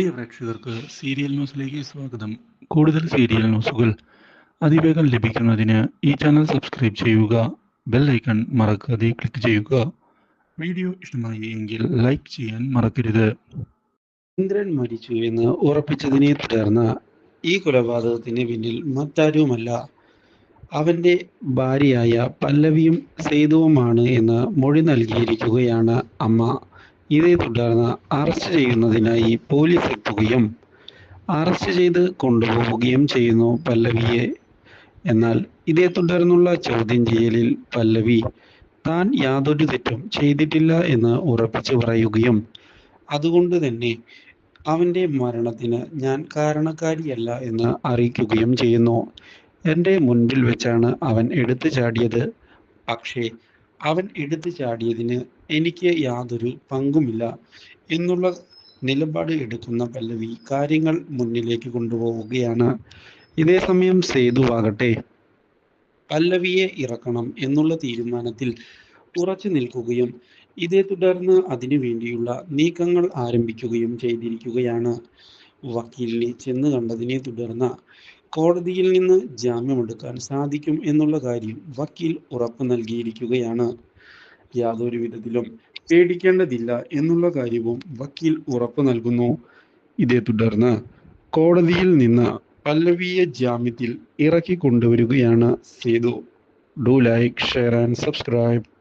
പ്രിയ പ്രേക്ഷകർക്ക് സീരിയൽ ന്യൂസിലേക്ക് സ്വാഗതം. കൂടുതൽ സീരിയൽ ന്യൂസുകൾ അതിവേഗം ലഭിക്കുന്നതിന് ഈ ചാനൽ സബ്സ്ക്രൈബ് ചെയ്യുക ബെൽ ഐക്കൺ മറക്കാതെ ക്ലിക്ക് ചെയ്യുക. വീഡിയോ ഇഷ്ടമായി എങ്കിൽ ലൈക്ക് ചെയ്യാൻ മറക്കരുത്. ഇന്ദ്രൻ മരിച്ചു എന്ന് ഉറപ്പിച്ചതിനെ തുടർന്ന് ഈ കൊലപാതകത്തിന് പിന്നിൽ മറ്റാരുമല്ല. അവന്റെ ഭാര്യയായ പല്ലവിയും സേതുവുമാണ് എന്ന് മൊഴി നൽകിയിരിക്കുകയാണ് അമ്മ. ഇതേ തുടർന്ന് അറസ്റ്റ് ചെയ്യുന്നതിനായി പോലീസ് എത്തുകയും അറസ്റ്റ് ചെയ്ത് കൊണ്ടുപോവുകയും ചെയ്യുന്നു പല്ലവിയെ. എന്നാൽ ഇതേ തുടർന്നുള്ള ചോദ്യം ചെയ്യലിൽ പല്ലവി താൻ യാതൊരു തെറ്റും ചെയ്തിട്ടില്ല എന്ന് ഉറപ്പിച്ചു പറയുകയും അതുകൊണ്ട് തന്നെ അവന്റെ മരണത്തിന് ഞാൻ കാരണക്കാരിയല്ല എന്ന് അറിയിക്കുകയും ചെയ്യുന്നു. എന്റെ മുൻപിൽ വെച്ചാണ് അവൻ എടുത്തു ചാടിയത്. പക്ഷേ അവൻ എടുത്തു ചാടിയതിന് എനിക്ക് യാതൊരു പങ്കുമില്ല എന്നുള്ള നിലപാട് എടുക്കുന്ന പല്ലവി കാര്യങ്ങൾ മുന്നിലേക്ക് കൊണ്ടുപോവുകയാണ്. ഇതേ സമയം സേതുവാകട്ടെ പല്ലവിയെ ഇറക്കണം എന്നുള്ള തീരുമാനത്തിൽ ഉറച്ചു നിൽക്കുകയും ഇതേ തുടർന്ന് അതിനു വേണ്ടിയുള്ള നീക്കങ്ങൾ ആരംഭിക്കുകയും ചെയ്തിരിക്കുകയാണ്. വക്കീലിനെ ചെന്ന് കണ്ടതിനെ തുടർന്ന് കോടതിയിൽ നിന്ന് ജാമ്യമെടുക്കാൻ സാധിക്കും എന്നുള്ള കാര്യം വക്കീൽ ഉറപ്പു നൽകിയിരിക്കുകയാണ്. യാതൊരു വിധത്തിലും പേടിക്കേണ്ടതില്ല എന്നുള്ള കാര്യവും വക്കീൽ ഉറപ്പു നൽകുന്നു. ഇതേ തുടർന്ന് കോടതിയിൽ നിന്ന് പല്ലവിയെ ജാമ്യത്തിൽ ഇറക്കി കൊണ്ടുവരികയാണ് Sethu. Do like share and subscribe